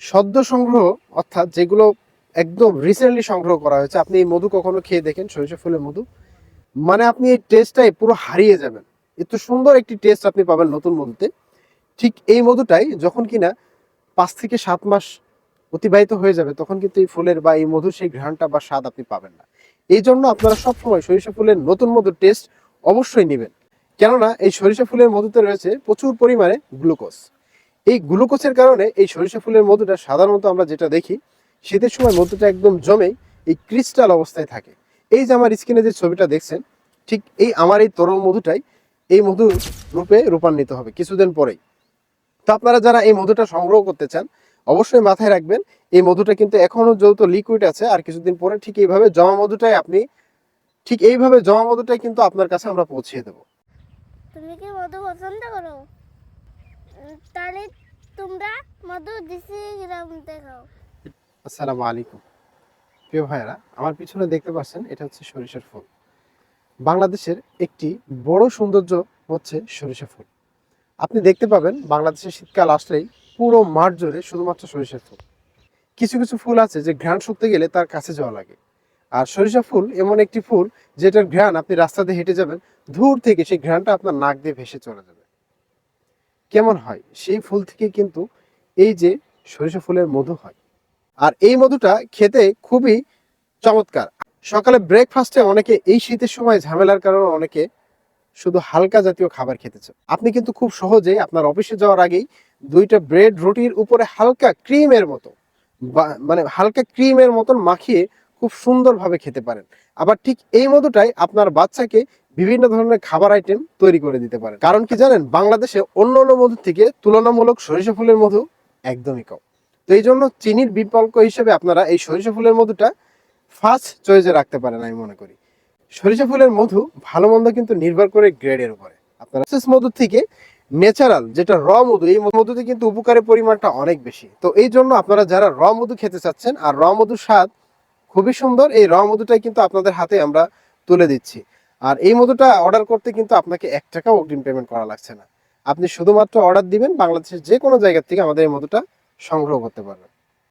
সদ্য সংগ্রহ, অর্থাৎ যেগুলো একদম রিসেন্টলি সংগ্রহ করা হয়েছে, আপনি এই মধু কখনো খেয়ে দেখেন? সরিষা ফুলের মধু? মানে আপনি এই টেস্টটাই পুরো হারিয়ে যাবেন। এত সুন্দর একটি টেস্ট আপনি পাবেন নতুন মধুতে। ঠিক এই মধুটাই যখন কিনা পাঁচ থেকে সাত মাস অতিবাহিত হয়ে যাবে, তখন কিন্তু এই ফুলের বা এই মধুর সেই ঘ্রাণটা বা স্বাদ আপনি পাবেন না। এই জন্য আপনারা সবসময় সরিষা ফুলের নতুন মধুর টেস্ট অবশ্যই নেবেন। কেননা এই সরিষা ফুলের মধুতে রয়েছে প্রচুর পরিমাণে গ্লুকোজ এই গ্লুকোজের কারণে এই সরিষা ফুলের মধুটা সাধারণত আমরা যেটা দেখি, শীতের সময় মধুটা একদম জমে এই ক্রিস্টাল অবস্থায় থাকে। এই যে আমার স্ক্রিনে যে ছবিটা দেখছেন, ঠিক এই আমার এই তরল মধুটাই এই মধু রূপে রূপান্বিত হবে কিছুদিন পরেই। তো আপনারা যারা এই মধুটা সংগ্রহ করতে চান, অবশ্যই মাথায় রাখবেন, এই মধুটা কিন্তু এখনও যেহেতু লিকুইড আছে আর কিছুদিন পরে ঠিক এইভাবে জমা মধুটাই আপনি ঠিক এইভাবে জমা মধুটাই কিন্তু আপনার কাছে আমরা পৌঁছিয়ে দেবো। তুমি কি মধু পছন্দ করো? তাহলে তোমরা মধু দিছি গ্রাম দেখাও আসসালামু আলাইকুম। প্রিয় ভাইয়েরা, আমার পিছনে দেখতে পাচ্ছেন, এটা হচ্ছে সরিষার ফুল। বাংলাদেশের একটি বড় সৌন্দর্য হচ্ছে সরিষা ফুল। আপনি দেখতে পাবেন, বাংলাদেশের শীতকাল আসলেই পুরো মাঠ জুড়ে শুধুমাত্র সরিষার ফুল। কিছু কিছু ফুল আছে যে ঘ্রাণ শুকতে গেলে তার কাছে যাওয়া লাগে। আর সরিষা ফুল এমন একটি ফুল যেটার ঘ্রাণ আপনি রাস্তা দিয়ে হেঁটে যাবেন, দূর থেকে সেই ঘ্রাণটা আপনার নাক দিয়ে ভেসে চলে যাবে। কেমন হয়? সেই ফুল থেকে কিন্তু এই যে সরিষা ফুলের মধু হয়। আর এই মধুটা খেতে খুবই চমৎকার। সকালে ব্রেকফাস্টে অনেকে এই শীতের সময় ঝামেলার কারণে অনেকে শুধু হালকা জাতীয় খাবার খেতেছে। আপনি কিন্তু খুব সহজেই আপনার অফিসে যাওয়ার আগেই দুইটা ব্রেড রুটির উপরে হালকা ক্রিমের মতো মানে হালকা ক্রিমের মতন মাখিয়ে খুব সুন্দরভাবে খেতে পারেন। আবার ঠিক এই মধুটাই আপনার বাচ্চাকে বিভিন্ন ধরনের খাবার আইটেম তৈরি করে দিতে পারেন। কারণ কি জানেন? বাংলাদেশে অন্য অন্য মধু থেকে তুলনামূলক সরিষা ফুলের মধু একদমই কম। তো এই জন্য চিনির বিকল্প হিসেবে আপনারা এই সরিষা ফুলের মধুটা ফার্স্ট চয়েসে রাখতে পারেন আমি মনে করি। সরিষা ফুলের মধু ভালো মন্দ কিন্তু নির্ভর করে গ্রেডের উপরে। আপনারা প্রসেস মধু থেকে ন্যাচারাল যেটা র মধু, এই মধুতে কিন্তু উপকারের পরিমাণটা অনেক বেশি। তো এই জন্য আপনারা যারা র মধু খেতে চাচ্ছেন, আর র মধুর স্বাদ খুবই সুন্দর, এই র মধুটাই কিন্তু আপনাদের হাতে আমরা তুলে দিচ্ছি। আর এই মতোটা অর্ডার করতে কিন্তু আপনাকে এক টাকাও অগ্রিম পেমেন্ট করা লাগছে না। আপনি শুধুমাত্র অর্ডার দিবেন, বাংলাদেশের যে কোনো জায়গা থেকে আমাদের এই মতোটা সংগ্রহ করতে পারবেন।